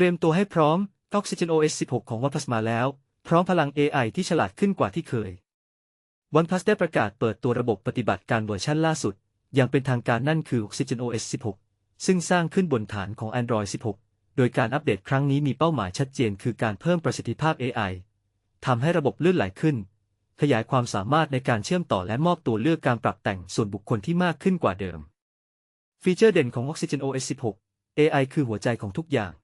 เตรียมตัวให้พร้อม Oxygen OS 16 ของ OnePlus มาแล้ว พร้อมพลัง AI ที่ฉลาดขึ้นกว่าที่เคย OnePlus ได้ประกาศเปิดตัวระบบปฏิบัติการเวอร์ชันล่าสุด อย่างเป็นทางการนั่นคือ Oxygen OS 16 ซึ่งสร้างขึ้นบนฐานของ Android 16 โดยการอัปเดตครั้งนี้มีเป้าหมายชัดเจนคือการเพิ่มประสิทธิภาพ AI ทำให้ระบบลื่นไหลขึ้น ขยายความสามารถในการเชื่อมต่อและมอบตัวเลือกการปรับแต่งส่วนบุคคลที่มากขึ้นกว่าเดิม ฟีเจอร์เด่นของ Oxygen OS 16 AI คือหัวใจของทุกอย่าง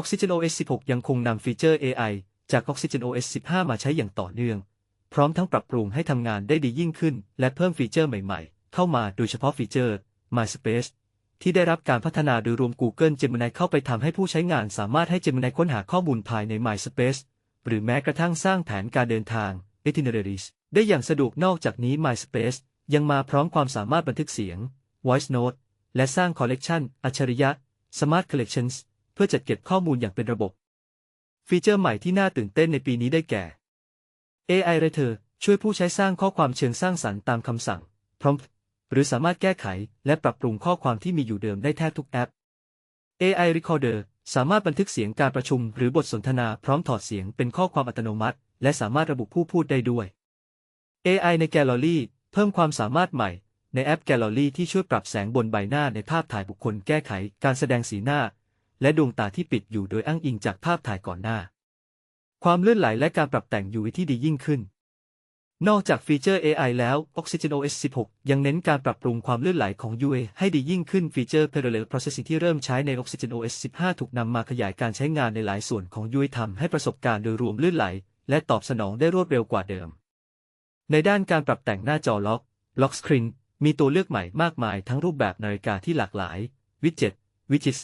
Oxygen OS 16 ยังคงนำฟีเจอร์ AI จาก Oxygen OS 15 มาใช้อย่างต่อเนื่อง พร้อมทั้งปรับปรุงให้ทำงานได้ดียิ่งขึ้น และเพิ่มฟีเจอร์ใหม่ๆ เข้ามาโดยเฉพาะฟีเจอร์ MySpace ที่ได้รับการพัฒนาโดยรวม Google Gemini เข้าไปทำให้ผู้ใช้งานสามารถให้ Gemini ค้นหาข้อมูลภายใน MySpace หรือแม้กระทั่งสร้างแผนการเดินทาง Itineraries ได้อย่างสะดวกนอกจากนี้ MySpace ยังมาพร้อมความสามารถบันทึกเสียง Voice Note และสร้างคอลเลกชันอัจฉริยะ Smart Collections เพื่อจัดเก็บข้อมูลอย่างเป็นระบบ ฟีเจอร์ใหม่ที่น่าตื่นเต้นในปีนี้ได้แก่ AI Writer ช่วยผู้ใช้สร้างข้อความเชิงสร้างสรรค์ตามคำสั่ง prompt หรือสามารถแก้ไขและปรับปรุงข้อความที่มีอยู่เดิมได้แทบทุกแอป AI Recorder สามารถบันทึกเสียงการประชุมหรือบทสนทนาพร้อมถอดเสียงเป็นข้อความอัตโนมัติ และสามารถระบุผู้พูดได้ด้วย AI ใน Gallery เพิ่มความสามารถใหม่ ในแอป Gallery ที่ช่วยปรับแสงบนใบหน้าในภาพถ่ายบุคคลแก้ไขการแสดงสีหน้า และดวงตาที่ปิดอยู่โดยอ้างอิงจากภาพถ่ายก่อนหน้า ความลื่นไหลและการปรับแต่ง UI ที่ดียิ่งขึ้น นอกจากฟีเจอร์ AI แล้ว Oxygen OS 16 ยังเน้นการปรับปรุงความลื่นไหลของ UI ให้ดียิ่งขึ้นฟีเจอร์ Parallel Processing ที่เริ่มใช้ใน Oxygen OS 15 ถูกนำมาขยายการใช้งานในหลายส่วนของ UI ทำให้ประสบการณ์โดยรวมลื่นไหล และตอบสนองได้รวดเร็วกว่าเดิม ในด้านการปรับแต่งหน้าจอล็อก Lock Screen มีตัวเลือกใหม่มากมายทั้งรูปแบบนาฬิกาที่หลากหลาย วิดเจ็ตวิจิส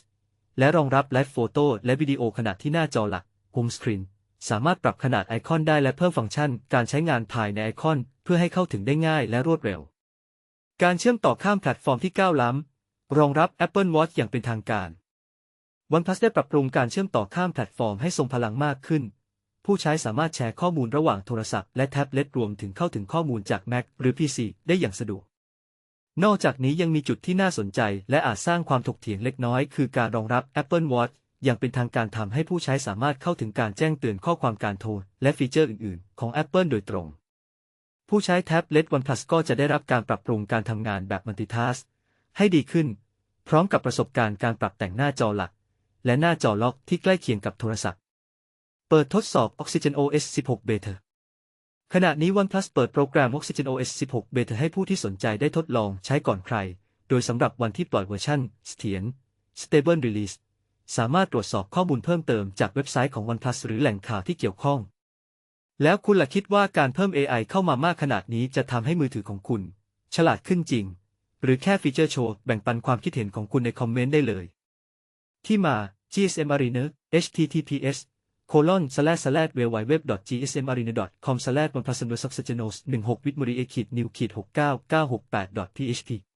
และรองรับไลฟ์โฟโต้และวิดีโอขณะที่หน้าจอหลัก Home Screen สามารถปรับขนาดไอคอนได้และเพิ่มฟังก์ชัน การใช้งานภายในไอคอน เพื่อให้เข้าถึงได้ง่ายและรวดเร็ว การเชื่อมต่อข้ามแพลตฟอร์มที่ก้าวล้ำ รองรับ Apple Watch อย่างเป็นทางการ OnePlus ได้ปรับปรุงการเชื่อมต่อข้ามแพลตฟอร์มให้ทรงพลังมากขึ้น ผู้ใช้สามารถแชร์ข้อมูลระหว่างโทรศัพท์และแท็บเล็ตรวมถึงเข้าถึงข้อมูลจาก Mac หรือ PC ได้อย่างสะดวก นอกจากนี้ยังมีจุดที่น่าสนใจ และอาจสร้างความถกเถียงเล็กน้อย คือการรองรับ Apple Watch อย่างเป็นทางการทำให้ผู้ใช้สามารถเข้าถึงการแจ้งเตือนข้อความการโทร และฟีเจอร์อื่น ๆ ของ Apple โดยตรง ผู้ใช้แท็บเล็ต OnePlus ก็จะได้รับการปรับปรุงการทำงานแบบ Multitask ให้ดีขึ้น พร้อมกับประสบการณ์การปรับแต่งหน้าจอหลัก และหน้าจอล็อกที่ใกล้เคียงกับโทรศัพท์ เปิดทดสอบ Oxygen OS 16 Beta ขณะนี้ OnePlus เปิดโปรแกรม Oxygen OS 16 Beta ให้ผู้ที่สนใจได้ทดลองใช้ก่อนใคร โดยสำหรับวันที่ปล่อยเวอร์ชันเสถียร Stable Release สามารถตรวจสอบข้อมูลเพิ่มเติมจากเว็บไซต์ของ OnePlus หรือแหล่งข่าวที่เกี่ยวข้อง แล้วคุณล่ะคิดว่าการเพิ่ม AI เข้ามามากขนาดนี้จะทำให้มือถือของคุณ ฉลาดขึ้นจริง หรือแค่ฟีเจอร์โชว์แบ่งปันความคิดเห็นของคุณในคอมเมนต์ได้เลย ที่มา GSM Arena https colon slash slash w w w g s m a r i n a com slash oneplus underscore 16วิทมรีเอขีดนิวขีด69 968 php